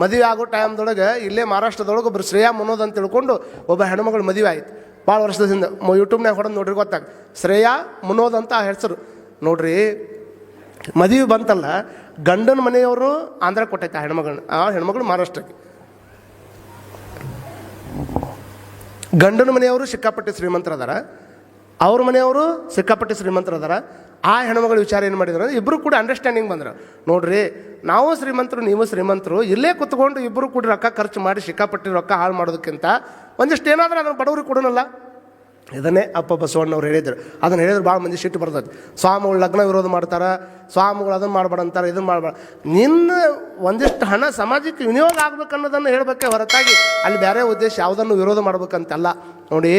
ಮದುವೆ ಆಗೋ ಟೈಮ್ದೊಳಗೆ ಇಲ್ಲೇ ಮಹಾರಾಷ್ಟ್ರದೊಳಗೆ ಒಬ್ಬರು ಶ್ರೇಯಾ ಮನೋದ್ ಅಂತ ತಿಳ್ಕೊಂಡು ಒಬ್ಬ ಹೆಣ್ಮಗಳು ಮದುವೆ ಆಯ್ತು. ಭಾಳ ವರ್ಷದಿಂದ ಯೂಟ್ಯೂಬ್ನಾಗ ಹೊಡೆದು ನೋಡ್ರಿ ಗೊತ್ತಾಗ. ಶ್ರೇಯಾ ಮನೋದ್ ಅಂತ ಆ ಹೆಸರು. ನೋಡ್ರಿ, ಮದುವೆ ಬಂತಲ್ಲ, ಗಂಡನ ಮನೆಯವರು ಆಂಧ್ರ ಕೊಟ್ಟೈತೆ ಆ ಹೆಣ್ಮಗಳನ್ನ ಆ ಹೆಣ್ಮಗಳು ಮಹಾರಾಷ್ಟ್ರಕ್ಕೆ. ಗಂಡನ ಮನೆಯವರು ಸಿಕ್ಕಾಪಟ್ಟೆ ಶ್ರೀಮಂತರ ಅದಾರ ಅವ್ರ ಮನೆಯವರು ಸಿಕ್ಕಾಪಟ್ಟೆ ಶ್ರೀಮಂತರು ಅದಾರ ಆ ಹೆಣ್ಮಗಳ ವಿಚಾರ ಏನು ಮಾಡಿದ್ರು ಅಂದರೆ ಇಬ್ಬರು ಕೂಡ ಅಂಡರ್ಸ್ಟ್ಯಾಂಡಿಂಗ್ ಬಂದರು. ನೋಡ್ರಿ, ನಾವು ಶ್ರೀಮಂತರು, ನೀವು ಶ್ರೀಮಂತರು, ಇಲ್ಲೇ ಕುತ್ಕೊಂಡು ಇಬ್ಬರು ಕೂಡ ರೊಕ್ಕ ಖರ್ಚು ಮಾಡಿ ಸಿಕ್ಕಾಪಟ್ಟೆ ರೊಕ್ಕ ಹಾಳು ಮಾಡೋದಕ್ಕಿಂತ ಒಂದಿಷ್ಟು ಏನಾದರೂ ಅದನ್ನು ಬಡವ್ರಿಗೆ ಕೊಡೋಣಲ್ಲ ಇದನ್ನೇ ಅಪ್ಪ ಬಸವಣ್ಣವ್ರು ಹೇಳಿದ್ರು. ಅದನ್ನು ಹೇಳಿದ್ರೆ ಭಾಳ ಮಂದಿ ಸಿಟ್ಟು ಬರ್ತೈತಿ. ಸ್ವಾಮಿಗಳು ಲಗ್ನ ವಿರೋಧ ಮಾಡ್ತಾರೆ, ಸ್ವಾಮಿಗಳು ಅದನ್ನು ಮಾಡ್ಬೇಡ ಅಂತಾರೆ ಇದನ್ನು ಮಾಡಬೇಡ. ನಿನ್ನ ಒಂದಿಷ್ಟು ಹಣ ಸಮಾಜಕ್ಕೆ ವಿನಿಯೋಗ ಆಗ್ಬೇಕು ಅನ್ನೋದನ್ನು ಹೇಳಬೇಕೆ ಹೊರತಾಗಿ ಅಲ್ಲಿ ಬೇರೆ ಉದ್ದೇಶ ಯಾವುದನ್ನು ವಿರೋಧ ಮಾಡ್ಬೇಕಂತಲ್ಲ. ನೋಡಿ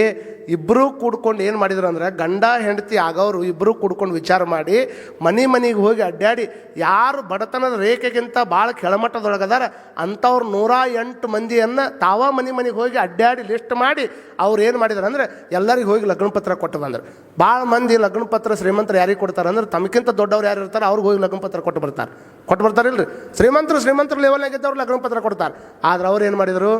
ಇಬ್ಬರೂ ಕೂಡ್ಕೊಂಡು ಏನು ಮಾಡಿದ್ರು ಅಂದ್ರೆ ಗಂಡ, ಹೆಂಡತಿ ಆಗೋರು ಇಬ್ಬರೂ ಕೂಡ್ಕೊಂಡು ವಿಚಾರ ಮಾಡಿ ಮನೆ ಮನೆಗೆ ಹೋಗಿ ಅಡ್ಡಾಡಿ ಯಾರು ಬಡತನದ ರೇಖೆಗಿಂತ ಭಾಳ ಕೆಳಮಟ್ಟದೊಳಗದಾರ, ಅಂಥವ್ರು ನೂರ ಎಂಟು ಮಂದಿಯನ್ನು ತಾವ ಮನೆ ಮನೆಗೆ ಹೋಗಿ ಅಡ್ಡಾಡಿ ಲಿಸ್ಟ್ ಮಾಡಿ ಅವ್ರು ಏನು ಮಾಡಿದ್ರು ಅಂದ್ರೆ ಎಲ್ಲರಿಗೆ ಹೋಗಿ ಲಗ್ನ ಪತ್ರ ಕೊಟ್ಟು ಬಂದ್ರೆ ಭಾಳ ಮಂದಿ ಲಗ್ನ ಪತ್ರ ಶ್ರೀಮಂತರು ಯಾರಿಗೆ ಕೊಡ್ತಾರೆ ಅಂದ್ರೆ ತಮಗಿಂತ ದೊಡ್ಡವ್ರು ಯಾರು ಇರ್ತಾರೆ ಅವ್ರಿಗೆ ಹೋಗಿ ಲಗ್ನ ಪತ್ರ ಕೊಟ್ಟು ಬರ್ತಾರೆ. ಕೊಟ್ಟು ಬರ್ತಾರಿಲ್ರಿ. ಶ್ರೀಮಂತರು ಶ್ರೀಮಂತರು ಲೆವೆಲ್ನಾಗಿದ್ದವ್ರು ಲಗ್ನ ಪತ್ರ ಕೊಡ್ತಾರೆ. ಆದ್ರೆ ಅವ್ರು ಏನು ಮಾಡಿದರು?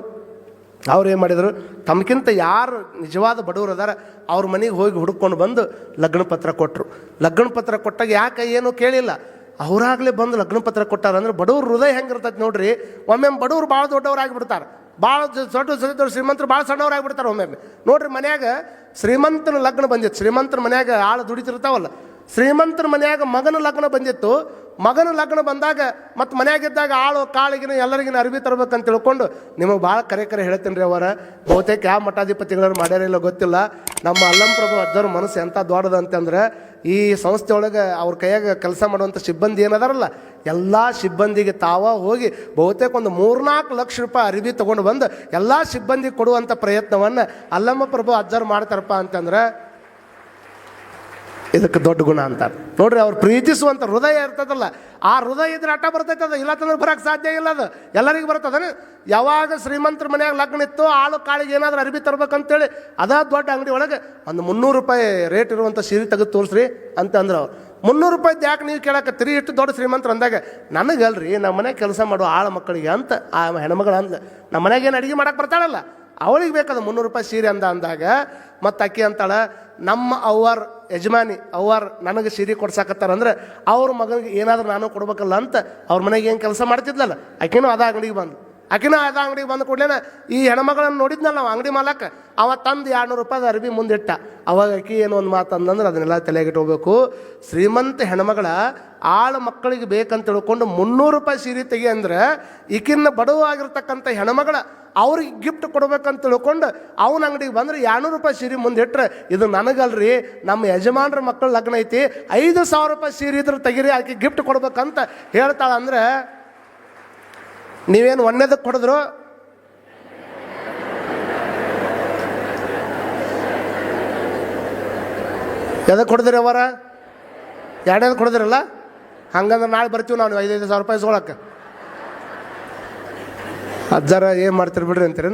ಅವ್ರು ಏನು ಮಾಡಿದರು? ತಮಗಿಂತ ಯಾರು ನಿಜವಾದ ಬಡವರು ಅದಾರ, ಅವ್ರ ಮನೆಗೆ ಹೋಗಿ ಹುಡುಕೊಂಡು ಬಂದು ಲಗ್ನ ಪತ್ರ ಕೊಟ್ಟರು ಲಗ್ನ ಪತ್ರ ಕೊಟ್ಟಾಗ ಯಾಕೆ ಏನೂ ಕೇಳಿಲ್ಲ. ಅವರಾಗಲೇ ಬಂದು ಲಗ್ನ ಪತ್ರ ಕೊಟ್ಟಾರ ಅಂದ್ರೆ ಬಡವ್ರ ಹೃದಯ ಹೆಂಗಿರ್ತೈತೆ ನೋಡ್ರಿ. ಒಮ್ಮೆ ಬಡವ್ರು ಭಾಳ ದೊಡ್ಡವರಾಗಿಬಿಡ್ತಾರೆ. ಭಾಳ ದೊಡ್ಡ ದೊಡ್ಡ ಶ್ರೀಮಂತರು ಭಾಳ ಸಣ್ಣವರಾಗಿಬಿಡ್ತಾರೆ ಒಮ್ಮೆ ನೋಡ್ರಿ ಮನ್ಯಾಗ ಶ್ರೀಮಂತನ ಲಗ್ನ ಬಂದಿತ್ತು. ಶ್ರೀಮಂತನ ಮನ್ಯಾಗ ಆಳು ದುಡಿತಿರ್ತಾವಲ್ಲ. ಶ್ರೀಮಂತನ ಮನ್ಯಾಗ ಮಗನ ಲಗ್ನ ಬಂದಿತ್ತು. ಮಗನ ಲಗ್ನ ಬಂದಾಗ ಮತ್ತು ಮನೆಯಾಗಿದ್ದಾಗ ಆಳು, ಕಾಳಿಗಿನ ಎಲ್ಲರಿಗಿನ ಅರಿವಿ ತರಬೇಕಂತ ತಿಳ್ಕೊಂಡು ನಿಮಗೆ ಭಾಳ ಕರೆ ಕರೆ ಹೇಳ್ತೀನಿ ರೀ ಅವರ ಬಹುತೇಕ ಯಾವ ಮಠಾಧಿಪತಿಗಳು ಮಾಡ್ಯಾರಿಲ್ಲ ಗೊತ್ತಿಲ್ಲ. ನಮ್ಮ ಅಲ್ಲಂಪ್ರಭು ಅಜ್ಜರ ಮನಸ್ಸು ಎಂಥ ದೊಡ್ಡದು ಅಂತಂದ್ರೆ ಈ ಸಂಸ್ಥೆ ಒಳಗೆ ಅವ್ರ ಕೈಯಾಗ ಕೆಲಸ ಮಾಡುವಂಥ ಸಿಬ್ಬಂದಿ ಏನದಾರಲ್ಲ, ಎಲ್ಲ ಸಿಬ್ಬಂದಿಗೆ ತಾವ ಹೋಗಿ ಬಹುತೇಕ ಒಂದು ಮೂರ್ನಾಲ್ಕು ಲಕ್ಷ ರೂಪಾಯಿ ಅರಿವಿ ತೊಗೊಂಡು ಬಂದು ಎಲ್ಲ ಸಿಬ್ಬಂದಿಗೆ ಕೊಡುವಂಥ ಪ್ರಯತ್ನವನ್ನು ಅಲ್ಲಮ್ಮ ಪ್ರಭು ಅಜ್ಜರು ಮಾಡ್ತಾರಪ್ಪ ಅಂತಂದ್ರೆ ಇದಕ್ಕೆ ದೊಡ್ಡ ಗುಣ ಅಂತಾರೆ. ನೋಡ್ರಿ, ಅವ್ರು ಪ್ರೀತಿಸುವಂಥ ಹೃದಯ ಇರ್ತದಲ್ಲ, ಆ ಹೃದಯ ಇದ್ರೆ ಅಟ ಬರ್ತೈತದ ಇಲ್ಲ ತಂದ್ರೆ ಬರಕ್ಕೆ ಸಾಧ್ಯ ಇಲ್ಲ ಅದು. ಎಲ್ಲರಿಗೂ ಬರ್ತದನ ಯಾವಾಗ ಶ್ರೀಮಂತರ ಮನೆಯಾಗ ಲಗ್ನ ಇತ್ತು, ಆಳು ಕಾಳಿಗೆ ಏನಾದರೂ ಅರಿವಿ ತರ್ಬೇಕಂತೇಳಿ, ಅದ ದೊಡ್ಡ ಅಂಗಡಿ ಒಳಗೆ ಒಂದು ಮುನ್ನೂರು ರೂಪಾಯಿ ರೇಟ್ ಇರುವಂಥ ಸೀರೆ ತೆಗೆದು ತೋರಿಸ್ರಿ ಅಂತ ಅಂದ್ರೆ ಅವ್ರು. ಮುನ್ನೂರು ರೂಪಾಯಿ ಯಾಕೆ ನೀವು ಕೇಳಕತ್ತೀರಿ? ಇಷ್ಟು ದೊಡ್ಡ ಶ್ರೀಮಂತರು ಅಂದಾಗ, ನನಗಲ್ರಿ ನಮ್ಮ ಮನೆ ಕೆಲಸ ಮಾಡೋ ಆಳು ಮಕ್ಕಳಿಗೆ ಅಂತ ಆ ಹೆಣ್ಮಗಳು ಅಂದ ನಮ್ಮ ಮನೆಗೆ ಏನು ಅಡುಗೆ ಮಾಡಕ್ಕೆ ಬರ್ತಾಳಲ್ಲ? ಅವಳಿಗೆ ಬೇಕಾದ ಮುನ್ನೂರು ರೂಪಾಯಿ ಸೀರೆ ಅಂದ ಅಂದಾಗ ಮತ್ತು ಅಕ್ಕಿ ಅಂತಾಳೆ, ನಮ್ಮ ಅವ್ವಾರ್ ಯಜಮಾನಿ, ಅವ್ವಾರ್ ನನಗೆ ಸೀರೆ ಕೊಡ್ಸಾಕತ್ತಾರಂದ್ರೆ ಅವ್ರ ಮಗನಿಗೆ ಏನಾದರೂ ನಾನು ಕೊಡ್ಬೇಕಲ್ಲ ಅಂತ ಅವ್ರ ಮನೆಗೆ ಏನು ಕೆಲಸ ಮಾಡ್ತಿದ್ಲಲ್ಲ, ಆಕಿನೂ ಅದ ಅಂಗಡಿಗೆ ಬಂದು ಆಕಿನೂ ಅದ ಅಂಗಡಿಗೆ ಬಂದು ಕೂಡಲೇ ಈ ಹೆಣ್ಮಗಳನ್ನು ನೋಡಿದ್ನಲ್ಲ ನಾವು ಅಂಗಡಿ ಮಾಲಕ್ಕ ಅವ ತಂದು ಎರಡ್ನೂರು ರೂಪಾಯಿ ಅರ್ಬಿ ಮುಂದಿಟ್ಟ. ಅವಾಗ ಆಕಿ ಏನು ಒಂದು ಮಾತು ಅಂದಂದ್ರೆ ಅದನ್ನೆಲ್ಲ ತಲೆಗಿಟ್ಕೋಬೇಕು ಶ್ರೀಮಂತ ಹೆಣ್ಮಗಳ ಆಳು ಮಕ್ಕಳಿಗೆ ಬೇಕಂತ ತಿಳ್ಕೊಂಡು ಮುನ್ನೂರು ರೂಪಾಯಿ ಸೀರೆ ತೆಗಿ ಅಂದ್ರೆ ಈಕಿನ್ನ ಬಡವಾಗಿರ್ತಕ್ಕಂಥ ಹೆಣ್ಮಗಳ ಅವ್ರಿಗೆ ಗಿಫ್ಟ್ ಕೊಡ್ಬೇಕಂತ ತಿಳ್ಕೊಂಡು ಅವನ ಅಂಗಡಿಗೆ ಬಂದ್ರೆ ಎರಡ್ನೂರು ರೂಪಾಯಿ ಸೀರೆ ಮುಂದೆ ಇಟ್ಟರೆ ಇದು ನನಗಲ್ರಿ, ನಮ್ಮ ಯಜಮಾನ್ರ ಮಕ್ಕಳ ಲಗ್ನ ಐತಿ, ಐದು ಸಾವಿರ ರೂಪಾಯಿ ಸೀರೆ ಇದ್ರೆ ತೆಗಿರಿ, ಆಕೆ ಗಿಫ್ಟ್ ಕೊಡ್ಬೇಕಂತ ಹೇಳ್ತಾಳೆ ಅಂದ್ರೆ, ನೀವೇನು ಒಂದೇದಕ್ಕೆ ಕೊಡಿದ್ರು ಎದಕ್ಕೆ ಕೊಡಿದ್ರಿ ಅವರ? ಎರಡನೇದು ಕೊಡಿದ್ರಲ್ಲ ಹಂಗಂದ್ರೆ ನಾಳೆ ಬರ್ತೀವಿ ನಾವು, ಐದೈದು ಸಾವಿರ ರೂಪಾಯಿ ಇಸ್ಕೊಳಕ್ಕೆ. ಅಜ್ಜಾರ ಏನು ಮಾಡ್ತೀರಿ ಬಿಡ್ರಿ ಅಂತೀರಿ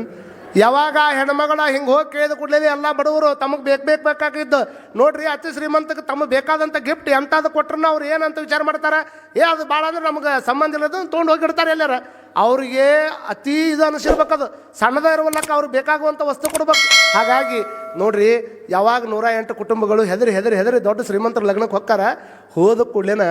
ಯಾವಾಗ ಹೆಣ್ಮಗಳ ಹಿಂಗೆ ಹೋಗಿ ಕೇಳಿದ ಕೂಡಲೇ ಎಲ್ಲ ಬಡವರು ತಮಗೆ ಬೇಕು ಬೇಕು ಬೇಕಾಗಿದ್ದು. ನೋಡ್ರಿ ಅತಿ ಶ್ರೀಮಂತಕ್ಕೆ ತಮಗೆ ಬೇಕಾದಂಥ ಗಿಫ್ಟ್ ಎಂಥದ್ದು ಕೊಟ್ರನ್ನ ಅವ್ರು ಏನಂತ ವಿಚಾರ ಮಾಡ್ತಾರೆ? ಏ, ಅದು ಭಾಳ ಅಂದ್ರೆ ನಮ್ಗೆ ಸಂಬಂಧ ಇಲ್ಲದ ತೊಗೊಂಡು ಹೋಗಿಡ್ತಾರೆ ಎಲ್ಲಾರ. ಅವ್ರಿಗೆ ಅತಿ ಇದು ಅನಿಸಿರ್ಬೇಕದು ಸಣ್ಣದ ಇರುವಲ್ಲಕ್ಕ ಅವ್ರಿಗೆ ಬೇಕಾಗುವಂಥ ವಸ್ತು ಕೊಡ್ಬೇಕು. ಹಾಗಾಗಿ ನೋಡ್ರಿ, ಯಾವಾಗ ನೂರ ಎಂಟು ಕುಟುಂಬಗಳು ಹೆದರಿ ಹೆದರಿ ಹೆದರಿ ದೊಡ್ಡ ಶ್ರೀಮಂತರ ಲಗ್ನಕ್ಕೆ ಹೊಕ್ಕಾರ, ಹೋದ ಕೂಡ್ಲೇನ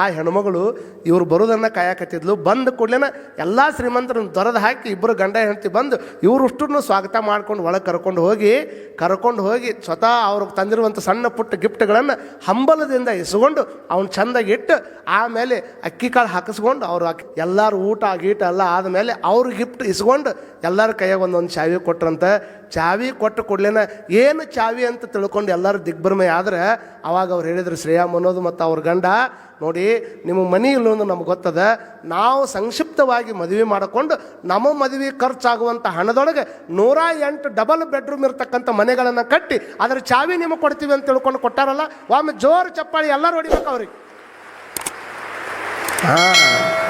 ಆ ಹೆಣ್ಮಗಳು ಇವ್ರು ಬರೋದನ್ನು ಕಾಯಕತ್ತಿದ್ಲು. ಬಂದ ಕೂಡ್ಲೇನ ಎಲ್ಲ ಶ್ರೀಮಂತರನ್ನ ದೊರೆದು ಹಾಕಿ ಇಬ್ಬರು ಗಂಡ ಹೆಂಡತಿ ಬಂದು ಇವ್ರಷ್ಟನ್ನು ಸ್ವಾಗತ ಮಾಡ್ಕೊಂಡು ಒಳಗೆ ಕರ್ಕೊಂಡು ಹೋಗಿ ಕರ್ಕೊಂಡು ಹೋಗಿ ಸ್ವತಃ ಅವ್ರಿಗೆ ತಂದಿರುವಂಥ ಸಣ್ಣ ಪುಟ್ಟ ಗಿಫ್ಟ್ಗಳನ್ನು ಹಂಬಲದಿಂದ ಇಸ್ಕೊಂಡು ಅವ್ನು ಚಂದಾಗಿ ಇಟ್ಟು ಆಮೇಲೆ ಅಕ್ಕಿ ಕಾಳು ಹಾಕಿಸ್ಕೊಂಡು ಅವ್ರು ಎಲ್ಲರೂ ಊಟ ಗೀಟ ಎಲ್ಲ ಆದಮೇಲೆ ಅವ್ರ ಗಿಫ್ಟ್ ಇಸ್ಕೊಂಡು ಎಲ್ಲರ ಕೈಯಾಗ ಒಂದೊಂದು ಚಾವಿ ಕೊಟ್ರಂತ. ಚಾವಿ ಕೊಟ್ಟು ಕೊಡ್ಲೇನ ಏನು ಚಾವಿ ಅಂತ ತಿಳ್ಕೊಂಡು ಎಲ್ಲರೂ ದಿಗ್ಭ್ರಮೆ ಆದ್ರೆ ಅವಾಗ ಅವ್ರು ಹೇಳಿದರು, ಶ್ರೇಯಾ ಮನೋದು ಮತ್ತು ಅವ್ರ ಗಂಡ, ನೋಡಿ ನಿಮ್ಮ ಮನೆ ಇಲ್ಲೊಂದು ನಮ್ಗೆ ಗೊತ್ತದ, ನಾವು ಸಂಕ್ಷಿಪ್ತವಾಗಿ ಮದುವೆ ಮಾಡಿಕೊಂಡು ನಮ್ಮ ಮದುವೆ ಖರ್ಚಾಗುವಂಥ ಹಣದೊಳಗೆ ನೂರ ಎಂಟು ಡಬಲ್ ಬೆಡ್ರೂಮ್ ಇರ್ತಕ್ಕಂಥ ಮನೆಗಳನ್ನು ಕಟ್ಟಿ ಅದರ ಚಾವಿ ನಿಮಗೆ ಕೊಡ್ತೀವಿ ಅಂತ ತಿಳ್ಕೊಂಡು ಕೊಟ್ಟಾರಲ್ಲ ಒಮ್ಮೆ ಜೋರು ಚಪ್ಪಾಳಿ ಎಲ್ಲರೂ ಹೊಡಿಬೇಕು ಅವ್ರಿಗೆ. ಹಾಂ.